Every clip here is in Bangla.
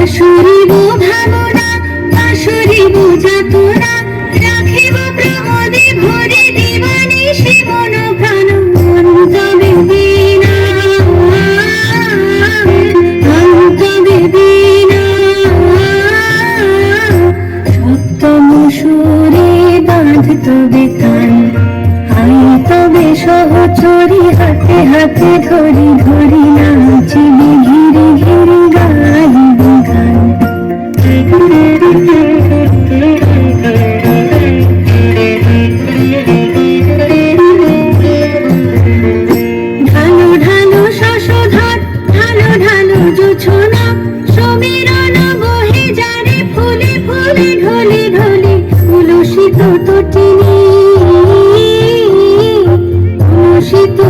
কামনা আসরি বোঝা তোরা রাখিব প্রমোদে ভরে দিবানি শিবন প্রাণ অন্ত বেদিনা অন্ত বেদিনা সপ্তম সুরে বাঁধ তবে কান আই তবে সহচরি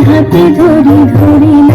হাতে ধরি ধরি